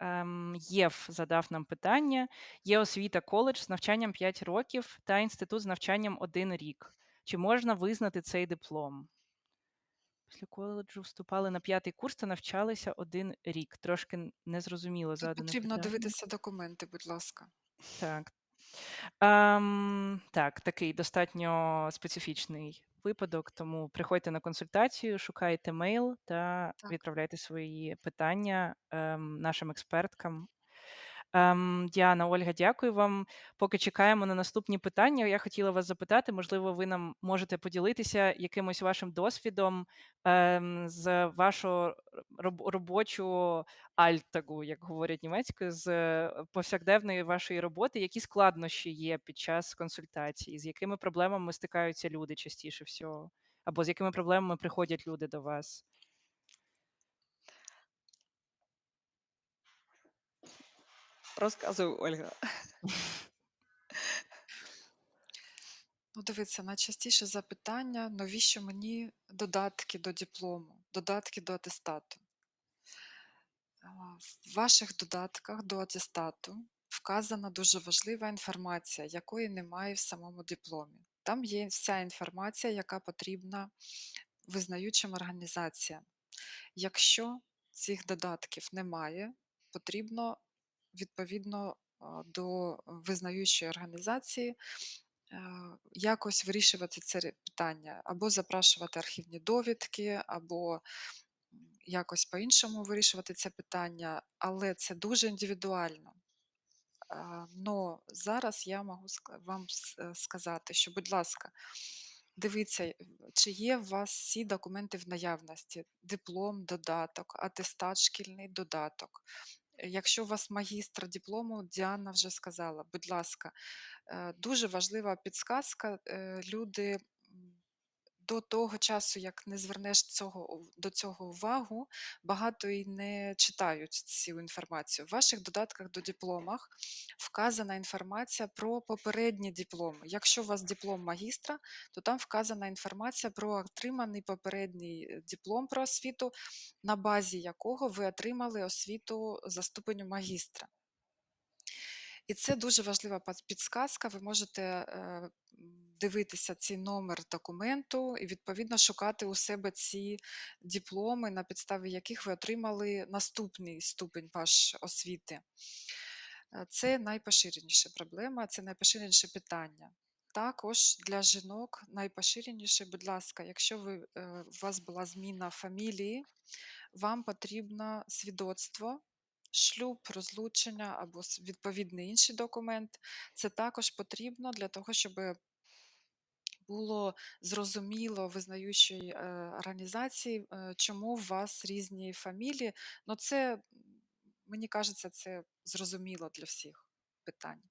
Ем, Єв задав нам питання: є освіта коледж з навчанням 5 років та інститут з навчанням 1 рік. Чи можна визнати цей диплом? Після коледжу вступали на п'ятий курс та навчалися 1 рік. Трошки незрозуміло задане потрібно питання. дивитися документи, будь ласка. Так. Ем, так, такий достатньо специфічний випадок, тому приходьте на консультацію, шукайте мейл та Так. відправляйте свої питання ем, нашим експерткам. Ем, Діана, Ольга, дякую вам. Поки чекаємо на наступні питання, я хотіла вас запитати, можливо, ви нам можете поділитися якимось вашим досвідом ем, з вашого роб- робочого альтагу, як говорять німецькою, з е, повсякденної вашої роботи, які складнощі є під час консультації, з якими проблемами стикаються люди частіше всього, або з якими проблемами приходять люди до вас? Розказуй, Ольга. Ну, дивіться, найчастіше запитання, навіщо мені додатки до диплому, додатки до атестату. В ваших додатках до атестату вказана дуже важлива інформація, якої немає в самому дипломі. Там є вся інформація, яка потрібна визнаючим організаціям. Якщо цих додатків немає, потрібно відповідно до визнаючої організації якось вирішувати це питання, або запрашувати архівні довідки, або якось по-іншому вирішувати це питання, але це дуже індивідуально. Но зараз я можу вам е, сказати, що, будь ласка, дивіться, чи є у вас всі документи в наявності: диплом, додаток, атестат, шкільний додаток. Якщо у вас магістр диплому, Діана вже сказала, будь ласка, е, дуже важлива підсказка. е, Люди до того часу, як не звернеш цього, до цього увагу, багато і не читають цю інформацію. В ваших додатках до дипломах вказана інформація про попередні дипломи. Якщо у вас диплом магістра, то там вказана інформація про отриманий попередній е, диплом про освіту, на базі якого ви отримали освіту за ступеню магістра. І це дуже важлива підсказка. Ви можете е, дивитися цей номер документу і відповідно шукати у себе ці дипломи, на підставі яких ви отримали наступний ступень ваш освіти. Е, Це найпоширеніша проблема, це найпоширеніше питання. Також для жінок найпоширеніше, будь ласка, якщо ви, е, у вас була зміна фамілії, вам потрібно свідоцтво, шлюб, розлучення або відповідний інший документ. Це також потрібно для того, щоб було зрозуміло визнаючій е, організації, е, чому у вас різні фамілії. Ну, це, мені кажеться, це зрозуміло для всіх питань.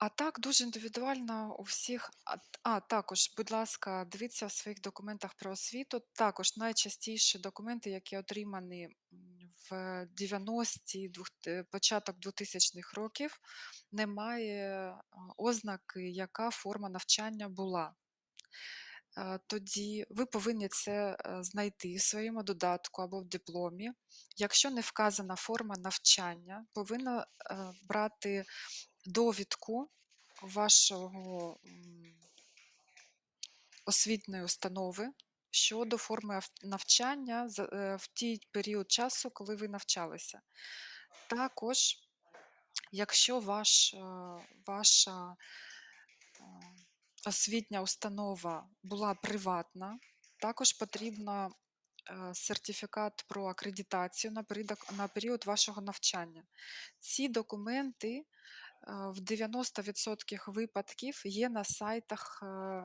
А так дуже індивідуально у всіх. А, а також, будь ласка, дивіться в своїх документах про освіту. Також найчастіші документи, які отримані в 90-ті, двох- е, початок 2000-х років, немає ознаки, яка форма навчання була. Е, Тоді ви повинні це е, знайти в своєму додатку або в дипломі. Якщо не вказана форма навчання, повинна брати довідку вашого освітньої установи щодо форми навчання е, в тій період часу, коли ви навчалися. Також, якщо ваш, е, ваша е, освітня установа була приватна, також потрібно сертифікат про акредитацію на період, вашого навчання. Ці документи в 90% випадків є на сайтах е,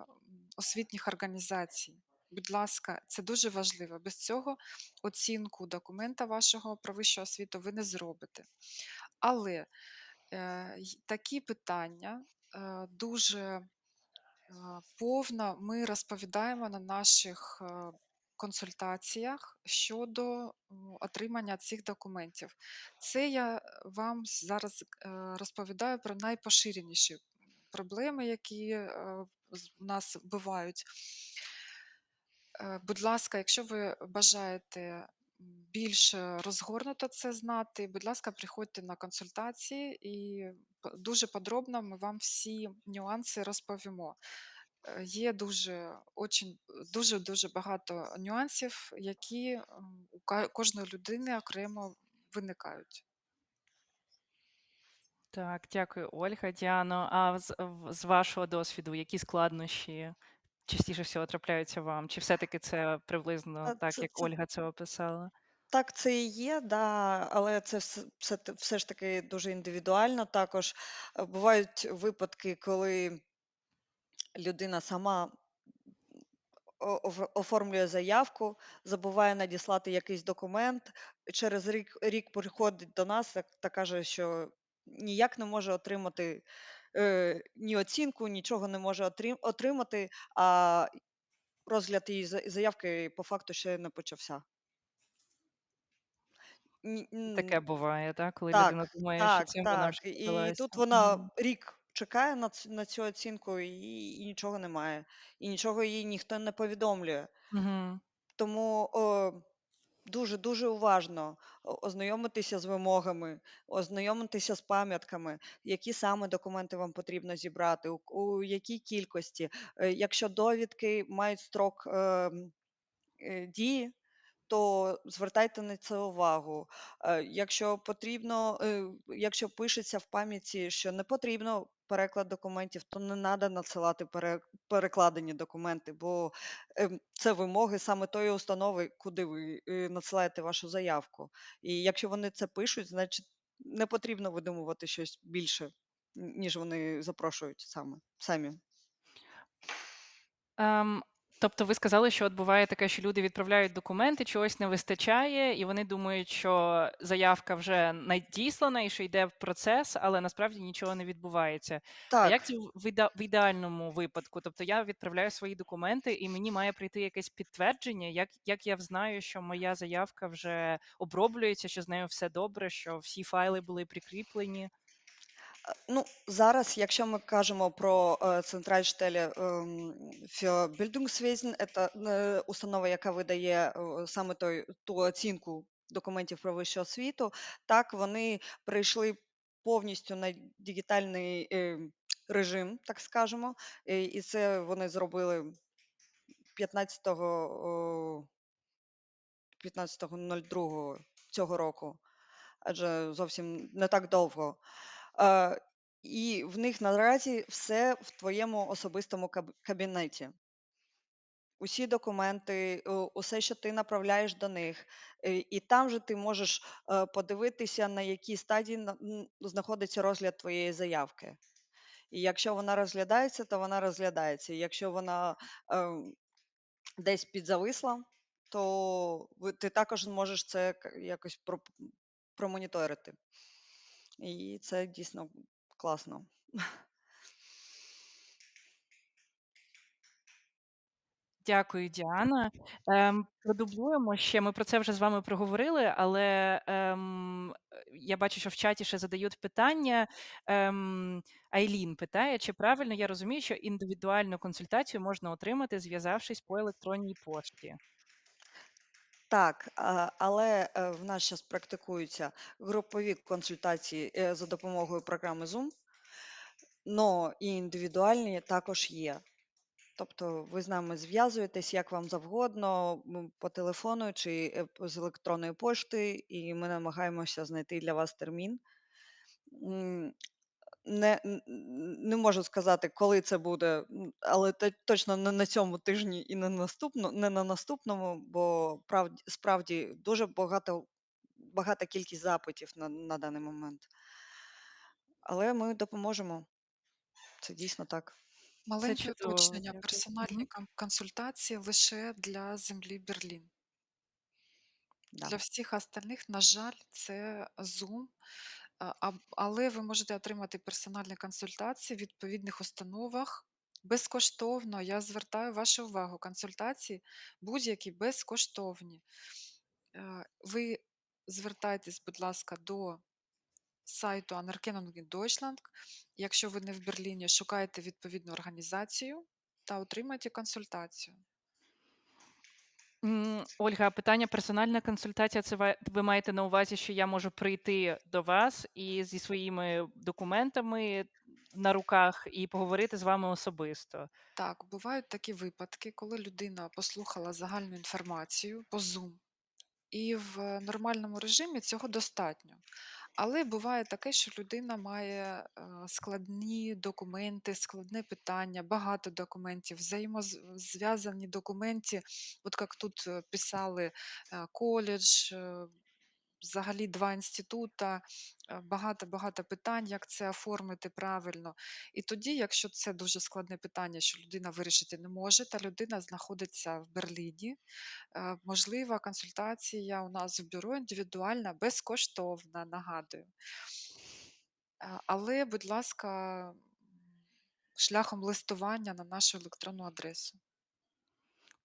освітніх організацій. Будь ласка, це дуже важливо. Без цього оцінку документа вашого про вищу освіту ви не зробите. Але е, такі питання е, дуже е, повно ми розповідаємо на наших е, консультаціях щодо отримання цих документів. Це я вам зараз е, розповідаю про найпоширеніші проблеми, які е, у нас бувають. Е, Будь ласка, якщо ви бажаєте більш розгорнуто це знати, будь ласка, приходьте на консультації і дуже подробно ми вам всі нюанси розповімо. Е, Є дуже очень, дуже дуже багато нюансів, які у кожної людини окремо виникають. Так, дякую, Ольга. Діано, а з, з вашого досвіду, які складнощі частіше всього трапляються вам? Чи все-таки це приблизно А так, це, як це Ольга це описала? так, це і є, да, але це все, все, все ж таки дуже індивідуально. Також Е, бувають випадки, коли людина сама оформлює заявку, забуває надіслати якийсь документ. Через рік, рік приходить до нас та, каже, що ніяк не може отримати е, ні оцінку, нічого не може отримати, а розгляд її за- заявки по факту ще не почався. Таке буває, так? Коли Так, людина думає, що так, цим вона вже І тут вона рік чекає на цю, на цю оцінку і, і нічого немає. І нічого їй ніхто не повідомлює. Угу. Тому дуже дуже уважно ознайомитися з вимогами, ознайомитися з пам'ятками, які саме документи вам потрібно зібрати, у, у якій кількості. Е, Якщо довідки мають строк е, е, дії, то звертайте на це увагу. Е, Якщо потрібно, е, якщо пишеться в пам'яті, що не потрібно переклад документів, то не треба надсилати пере- перекладені документи, бо ем, це вимоги саме тої установи, куди ви е, надсилаєте вашу заявку. І якщо вони це пишуть, значить не потрібно видумувати щось більше, ніж вони запрошують саме самі. Ем, тобто ви сказали, що от буває таке, що люди відправляють документи, чогось не вистачає, і вони думають, що заявка вже надіслана і що йде в процес, але насправді нічого не відбувається. А як це в іде- в ідеальному випадку? Тобто я відправляю свої документи, і мені має прийти якесь підтвердження, як, як я взнаю, що моя заявка вже оброблюється, що з нею все добре, що всі файли були прикріплені. Ну, зараз, якщо ми кажемо про ем, für Bildungswesen, це е, установа, яка видає е, саме той, ту оцінку документів про вищу освіту, так вони прийшли повністю на дигітальний е, режим, так скажемо, і це вони зробили 15 о, 15.02 цього року, адже зовсім не так довго. І в них наразі все в твоєму особистому каб- кабінеті. Усі документи, е, усе, що ти направляєш до них, е, і там же ти можеш е, подивитися, на якій стадії знаходиться розгляд твоєї заявки. І якщо вона розглядається, то вона розглядається. І якщо вона е, десь підзависла, то ти також можеш це к- якось про- промоніторити. І це дійсно класно. Дякую, Діана. Ем, продублюємо ще. Ми про це вже з вами проговорили, але ем, я бачу, що в чаті ще задають питання. Ем, Айлін питає, чи правильно я розумію, що індивідуальну консультацію можна отримати, зв'язавшись по електронній пошті? Так, але е, в нас зараз практикуються групові консультації е, за допомогою програми Zoom, но і індивідуальні також є. Тобто ви з нами зв'язуєтесь як вам завгодно, по телефону чи е, з електронної пошти, і ми намагаємося знайти для вас термін. Не, не можу сказати, коли це буде, але точно не на цьому тижні і не наступно, не на наступному, бо правді, справді дуже багато, багата кількість запитів на, на даний момент. Але ми допоможемо. Це дійсно так. Маленьке уточнення. Персональні консультації лише для землі Берлін. Да. Для всіх остальних, на жаль, це Zoom. Але ви можете отримати персональні консультації в відповідних установах безкоштовно. Я звертаю вашу увагу, консультації будь-які безкоштовні. Е, Ви звертайтесь, будь ласка, до сайту Anerkennung Deutschland. Якщо ви не в Берліні, шукайте відповідну організацію та отримайте консультацію. Ольга, питання персональна консультація це ви маєте на увазі, що я можу прийти до вас і зі своїми документами на руках і поговорити з вами особисто? Так, бувають такі випадки, коли людина послухала загальну інформацію по Zoom, і в нормальному режимі цього достатньо. Але буває таке, що людина має е, складні документи, складне питання, багато документів, взаємозв'язані документи, от як тут е, писали е, коледж, взагалі два інститута, е, багато-багато питань, як це оформити правильно. І тоді, якщо це дуже складне питання, що людина вирішити не може, та людина знаходиться в Берліні, е, можлива консультація у нас в бюро індивідуальна, безкоштовна, нагадую. Е, Але, будь ласка, шляхом листування на нашу електронну адресу.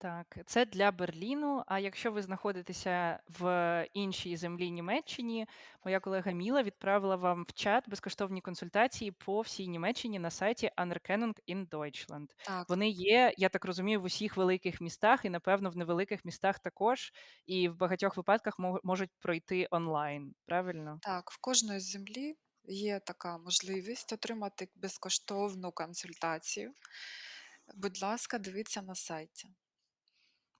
Так, це для Берліну. А якщо ви знаходитеся в іншій землі Німеччині, моя колега Міла відправила вам в чат безкоштовні консультації по всій Німеччині на сайті Anerkennung in Deutschland. Так, Вони є, я так розумію, в усіх великих містах і, напевно, в невеликих містах також, і в багатьох випадках мо- можуть пройти онлайн. Правильно? так, в кожної землі є така можливість отримати безкоштовну консультацію. Будь ласка, дивіться на сайті.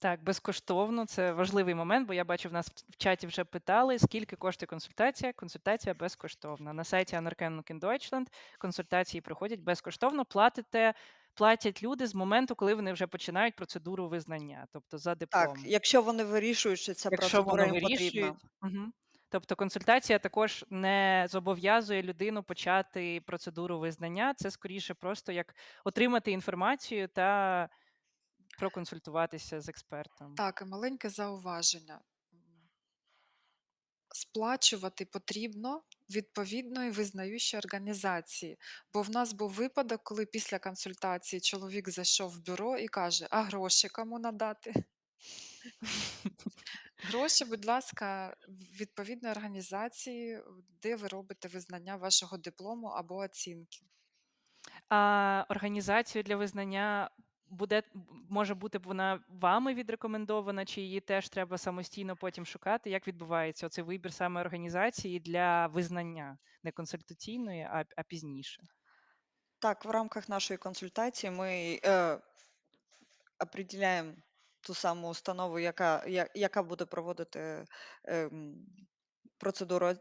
Так, безкоштовно. Це важливий момент, бо я бачу, в нас в в чаті вже питали, скільки коштує консультація. Консультація безкоштовна. На сайті Anerkennung in Deutschland консультації проходять безкоштовно. Платите, платять люди з моменту, коли вони вже починають процедуру визнання, тобто за Так, диплом. якщо вони вирішують, що ця Якщо процедура вони їм вирішують, потрібна. мгм. Тобто консультація також не зобов'язує людину почати процедуру визнання. Це скоріше просто як отримати інформацію та проконсультуватися з експертом. Так, і маленьке зауваження. Сплачувати потрібно відповідної визнаючої організації. Бо в нас був випадок, коли після консультації чоловік зайшов в бюро і каже: А гроші кому надати? Гроші, будь ласка, відповідної організації, де ви робите визнання вашого диплому або оцінки. А організацію для визнання буде може бути вона вами відрекомендована, чи її теж треба самостійно потім шукати? Як відбувається оцей вибір саме організації для визнання? Не консультаційної, а а пізніше? Так, в рамках нашої консультації ми е, определяємо ту саму установу, яка, я- яка буде проводити ем, процедуру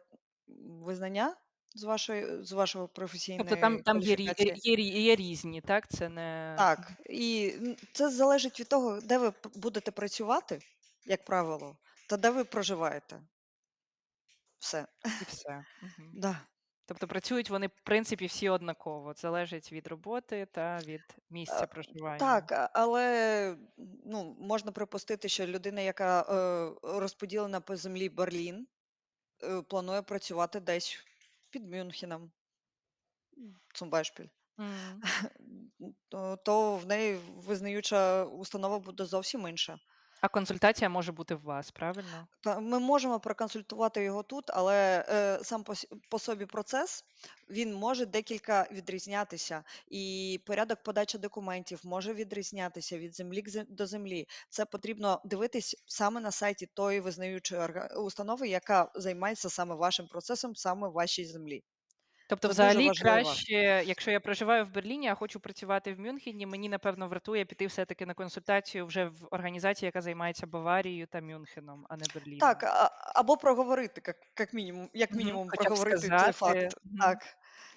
визнання з вашої, з вашого Тобто професійної там там є рі кваліфікації. є рі є різні, так? Це не Так, і м, це залежить від того, де ви п- будете працювати, як правило, та де ви проживаєте. Все. і все. Мгм. Да. Тобто працюють вони, в принципі, всі однаково. Залежить від роботи та від Е, місця проживання. Так, а- але ну, можна припустити, що людина, яка е, розподілена по землі Берлін, е, планує працювати десь під Мюнхеном, zum Beispiel, М. то, то в неї визнаюча установа буде зовсім інша. А консультація може бути в вас, правильно? Ми можемо проконсультувати його тут, але е, сам по, по собі процес він може декілька відрізнятися, і порядок подачі документів може відрізнятися від землі до землі. Це потрібно дивитись саме на сайті тої визнаючої установи, яка займається саме вашим процесом, саме вашій землі. Тобто, Це дуже взагалі, важливо. краще, якщо я проживаю в Берліні, а хочу працювати в Мюнхені, мені напевно вартує піти все-таки на консультацію вже в організації, яка займається Баварією та Мюнхеном, а не Берліном. Так, а, або проговорити, як, як мінімум, як Мгм. мінімум, Хоча б проговорити цей сказати, факт. мгм. Так,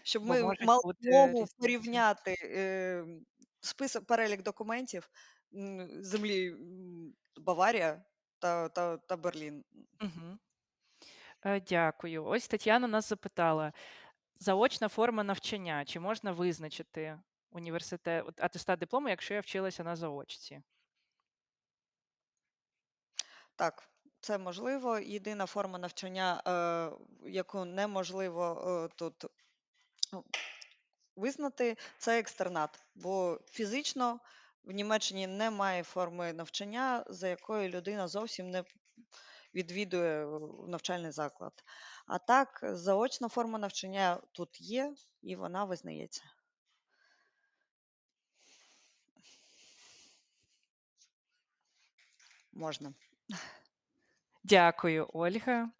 щоб Бо ми можуть мали бути змогу порівняти е, список перелік документів м, землі м, Баварія та, та, та Берлін. Мгм. Е, Дякую. Ось Тетяна нас запитала: заочна форма навчання. Чи можна визначити університет атестат диплому, якщо я вчилася на заочці? Так, це можливо. Єдина форма навчання, е, яку неможливо е, тут ну, визнати, це екстернат. Бо фізично в Німеччині немає форми навчання, за якою людина зовсім не відвідує навчальний заклад. А так, заочна форма навчання тут є, і вона визнається. Можна. Дякую, Ольга.